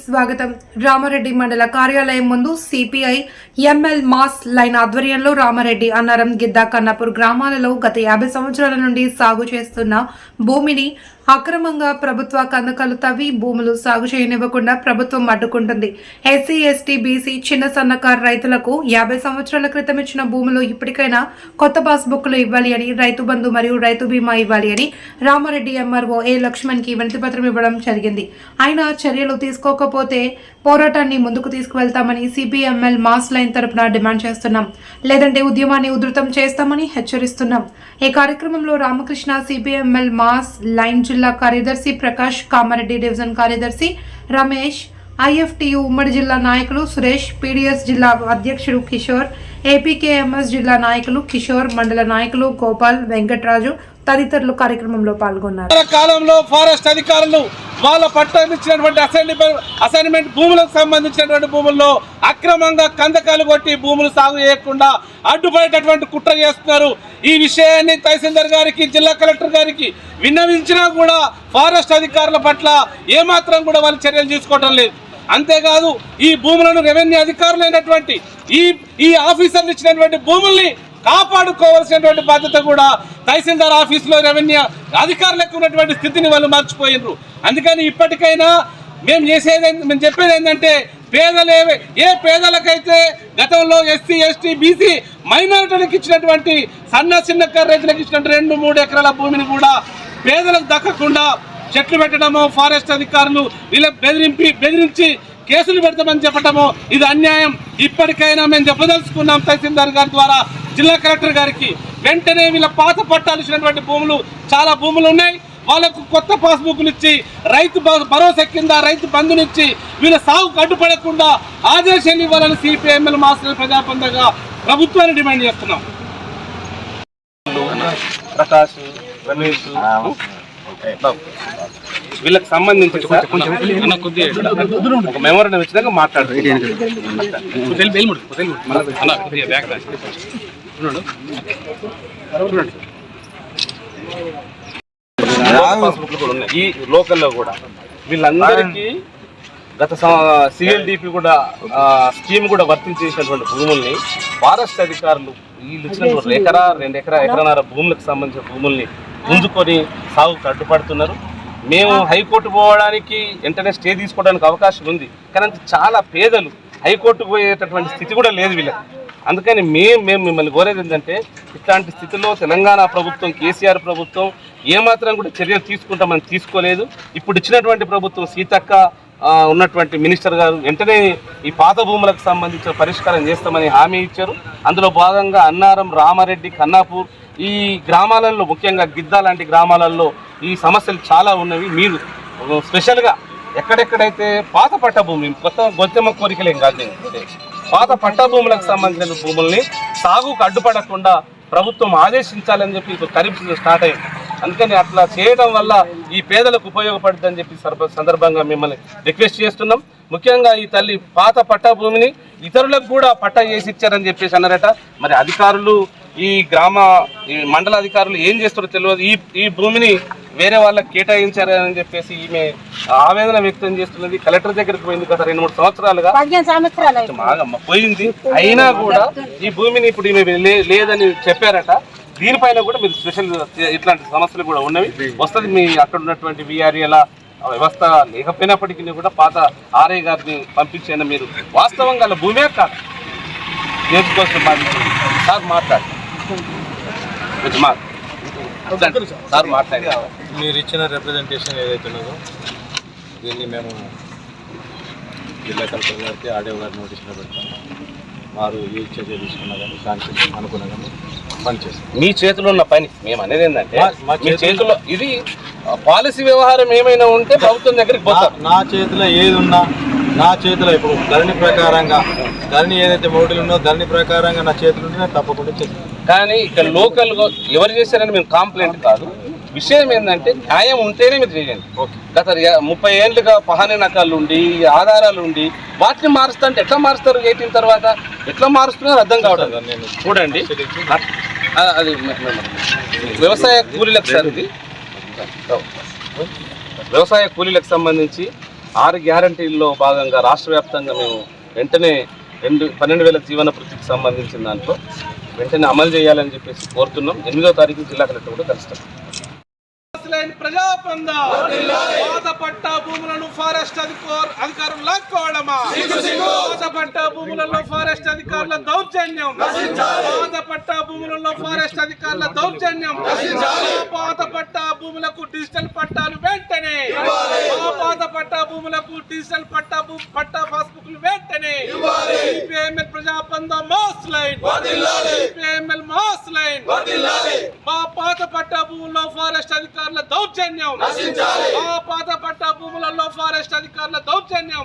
స్వాగతం. రామారెడ్డి మండల కార్యాలయం ముందు సిపిఐ ఎంఎల్ మాస్ లైన్ ఆధ్వర్యంలో రామారెడ్డి అన్నారం గిద్ద కన్నాపూర్ గ్రామాలలో గత యాభై సంవత్సరాల నుండి సాగు చేస్తున్న భూమిని అక్రమంగా ప్రభుత్వ కందకాలు తవ్వి భూములు సాగు చేయనివ్వకుండా ప్రభుత్వం అడ్డుకుంటుంది. ఎస్సీ ఎస్టీ బీసీ చిన్న సన్నకారు రైతులకు యాభై సంవత్సరాల క్రితం ఇచ్చిన భూములు ఇప్పటికైనా కొత్త పాస్బుక్లు ఇవ్వాలి అని రైతు బంధు మరియు రైతు బీమా ఇవ్వాలి అని రామారెడ్డి ఎంఆర్ఓ ఏ లక్ష్మణ్కి వినతి పత్రం ఇవ్వడం జరిగింది. ఆయన చర్యలు తీసుకోక తీసుకోకపోతే పోరాటాన్ని ముందుకు తీసుకువెళ్తామని సిపిఎంఎల్ మాస్ లైన్ తరపున డిమాండ్ చేస్తున్నాం. లేదంటే ఉద్యమాన్ని ఉధృతం చేస్తామని హెచ్చరిస్తున్నాం. ఈ కార్యక్రమంలో రామకృష్ణ సిపిఎంఎల్ మాస్ లైన్ జిల్లా కార్యదర్శి ప్రకాష్ కామారెడ్డి డివిజన్ కార్యదర్శి రమేష్ ఐఎఫ్టియు ఉమ్మడి జిల్లా నాయకులు సురేష్ పీడిఎస్ జిల్లా అధ్యక్షుడు కిషోర్ ఏపీకేఎంఎస్ జిల్లా నాయకులు కిషోర్ మండల నాయకులు గోపాల్ వెంకట్రాజు తదితరులు కార్యక్రమంలో పాల్గొన్నారు. కాలంలో ఫారెస్ట్ అధికారులు వాళ్ళ పట్టణం ఇచ్చినటువంటి అసైన్ అసైన్మెంట్ భూములకు సంబంధించినటువంటి భూముల్లో అక్రమంగా కందకాలు కొట్టి భూములు సాగు చేయకుండా అడ్డుపడేటటువంటి కుట్ర చేస్తున్నారు. ఈ విషయాన్ని తహసీల్దార్ గారికి జిల్లా కలెక్టర్ గారికి విన్నవించినా కూడా ఫారెస్ట్ అధికారుల పట్ల ఏమాత్రం కూడా వాళ్ళు చర్యలు తీసుకోవడం లేదు. అంతేకాదు ఈ భూములను రెవెన్యూ అధికారులైనటువంటి ఈ ఈ ఆఫీసర్లు ఇచ్చినటువంటి భూముల్ని కాపాడుకోవాల్సినటువంటి బాధ్యత కూడా తహసీల్దార్ ఆఫీసులో రెవెన్యూ అధికారులకు ఉన్నటువంటి స్థితిని వాళ్ళు మర్చిపోయినరు. అందుకని ఇప్పటికైనా మేము చేసేది మేము చెప్పేది ఏంటంటే పేదలే ఏ పేదలకైతే గతంలో ఎస్సీ ఎస్టీ బీసీ మైనారిటీలకు ఇచ్చినటువంటి సన్న చిన్న రైతులకు ఇచ్చినటువంటి రెండు మూడు ఎకరాల భూమిని కూడా పేదలకు దక్కకుండా చెట్లు పెట్టడము ఫారెస్ట్ అధికారులు వీళ్ళ బెదిరింపి బెదిరించి కేసులు పెడతామని చెప్పటము ఇది అన్యాయం. ఇప్పటికైనా మేము చెప్పదలుచుకున్నాం తహసీల్దార్ గారి ద్వారా జిల్లా కలెక్టర్ గారికి. వెంటనే వీళ్ళ పాత పట్టాలు ఇచ్చినటువంటి భూములు చాలా భూములు ఉన్నాయి. వాళ్ళకు కొత్త పాస్బుక్లు ఇచ్చి రైతు భరోసా కింద రైతు బంధునిచ్చి వీళ్ళ సాగుకు అడ్డుపడకుండా ఆదేశాలు ఇవ్వాలని సిపిఎంఎల్ మాస్టర్ ప్రజాపందగా ప్రభుత్వాన్ని డిమాండ్ చేస్తున్నాం. ప్రకాష్ రమేష్ వీళ్ళకి సంబంధించి ఒక మెమోరం వచ్చినాక ఉన్నాయి. ఈ లోకల్లో కూడా. వీళ్ళందరికీ గత సిఎల్డిపి కూడా ఆ, స్కీమ్ కూడా వర్తించేసినటువంటి భూముల్ని ఫారెస్ట్ అధికారులు వీళ్ళు ఇచ్చినటువంటి ఎకరా రెండు ఎకరా ఎకరన్నర భూములకు సంబంధించిన భూముల్ని గుంజుకొని సాగుకు అడ్డుపడుతున్నారు మేము హైకోర్టు పోవడానికి వెంటనే స్టే తీసుకోవడానికి అవకాశం ఉంది. కానీ అంత చాలా పేదలు హైకోర్టుకు పోయేటటువంటి స్థితి కూడా లేదు వీళ్ళకి. అందుకని మేము మేము మిమ్మల్ని కోరేది ఏంటంటే ఇట్లాంటి స్థితిలో తెలంగాణ ప్రభుత్వం కేసీఆర్ ప్రభుత్వం ఏమాత్రం కూడా చర్యలు తీసుకుంటామని తీసుకోలేదు. ఇప్పుడు ఇచ్చినటువంటి ప్రభుత్వం సీతక్క ఉన్నటువంటి మినిస్టర్ గారు వెంటనే ఈ పాత భూములకు సంబంధించిన పరిష్కారం చేస్తామని హామీ ఇచ్చారు. అందులో భాగంగా అన్నారం రామారెడ్డి కన్నాపూర్ ఈ గ్రామాలలో ముఖ్యంగా గిద్ద లాంటి గ్రామాలలో ఈ సమస్యలు చాలా ఉన్నవి. మీరు స్పెషల్గా ఎక్కడెక్కడైతే పాత పట్ట భూమి కొత్త గొంతెమ్మ కోరికలేం కాదు పాత పట్ట భూములకు సంబంధించిన భూముల్ని సాగుకు అడ్డుపడకుండా ప్రభుత్వం ఆదేశించాలని చెప్పి ఇప్పుడు ఖరీఫ్ సీజన్ స్టార్ట్ అయింది. అందుకని అట్లా చేయడం వల్ల ఈ పేదలకు ఉపయోగపడుతుందని చెప్పి సందర్భంగా మిమ్మల్ని రిక్వెస్ట్ చేస్తున్నాం. ముఖ్యంగా ఈ తల్లి పాత పట్టా భూమిని ఇతరులకు కూడా పట్టా చేసి ఇచ్చారని చెప్పేసి అన్నారట. మరి అధికారులు ఈ గ్రామ ఈ మండల అధికారులు ఏం చేస్తారో తెలియదు. ఈ ఈ భూమిని వేరే వాళ్ళకి కేటాయించారని చెప్పేసి ఈమె ఆవేదన వ్యక్తం చేస్తున్నది. కలెక్టర్ దగ్గరికి పోయింది గత రెండు మూడు సంవత్సరాలుగా. బాగమ్మ పోయింది. అయినా కూడా ఈ భూమిని ఇప్పుడు ఈమె లేదని చెప్పారట. దీనిపైన కూడా మీరు స్పెషల్ ఇట్లాంటి సమస్యలు కూడా ఉన్నవి. వస్తుంది మీ అక్కడ ఉన్నటువంటి విఆర్ఏల వ్యవస్థ లేకపోయినప్పటికీ కూడా పాత ఆర్ఐ గారిని పంపించండి మీరు వాస్తవంగా భూమే కాదు. నేర్చుకోవాల్సిన బాధ్యత. సార్ మాట్లాడు కొంచెం సార్. మాట్లాడి మీరు ఇచ్చిన రిప్రజెంటేషన్ ఏదైతే ఉన్నదో దీన్ని మేము జిల్లా కలెక్టర్ గారికి ఆడియో గారి నోటీసులో పెడతాం వారు ఏ చర్య తీసుకున్నా కానీ దానికి అనుగుణంగా పనిచేస్తాం మీ చేతిలో ఉన్న పని మేము అనేది ఏంటంటే మా- చేతిలో- ఇది పాలసీ వ్యవహారం ఏమైనా ఉంటే ప్రభుత్వం దగ్గరికి పోతారు. నా చేతిలో ఏది ఉన్నా నా చేతిలో ఇప్పుడు ధరణి ప్రకారంగా ధరణి ఏదైతే మోడల్ ఉందో ధరణి ప్రకారంగా నా చేతిలో ఉంటే నేను తప్పకుండా చేస్తాను. కానీ ఇక్కడ లోకల్ ఎవరు చేశారని మేము కంప్లైంట్ కాదు. విషయం ఏంటంటే న్యాయం ఉంటేనే మీరు చేయండి. గత ముప్పై ఏళ్ళుగా పహానీ నకాలు ఉండి ఆధారాలు ఉండి వాటిని మారుస్తా అంటే ఎట్లా మారుస్తారు? ఎయిటీన్ తర్వాత ఎట్లా మారుస్తున్నారు అర్థం కావడం చూడండి. అది వ్యవసాయ కూలీలకు సార్ ఇది వ్యవసాయ కూలీలకు సంబంధించి ఆరు గ్యారంటీల్లో భాగంగా రాష్ట్ర వ్యాప్తంగా మేము వెంటనే రెండు పన్నెండు వేల జీవన వృత్తికి సంబంధించిన దాంట్లో వెంటనే అమలు చేయాలని చెప్పేసి కోరుతున్నాం. ఎనిమిదో తారీఖు జిల్లా కలెక్టర్ కూడా కలుస్తాం. లేని ప్రజాపంద? పాత భూములను ఫారెస్ట్ అధికార అధికారులు లాక్కోవడమా పాతపట్ట భూములలో ఫారెస్ట్ అధికారుల దౌర్జన్యం. పాత భూములలో ఫారెస్ట్ అధికారుల దౌర్జన్యం. పాత పట్టా భూములకు డిజిటల్ పట్టాలు వెంటనే పట్టా భూములకు డిజిటల్ పట్టా భూ పట్టా పాస్బుక్లు వెంటనే CPIML ప్రజాపంద mass line. CPIML mass line. మా పాత పట్టా భూముల్లో ఫారెస్ట్ అధికారుల దౌర్జన్యం. ఆ పాత పట్టా భూములలో ఫారెస్ట్ అధికారుల దౌర్జన్యం.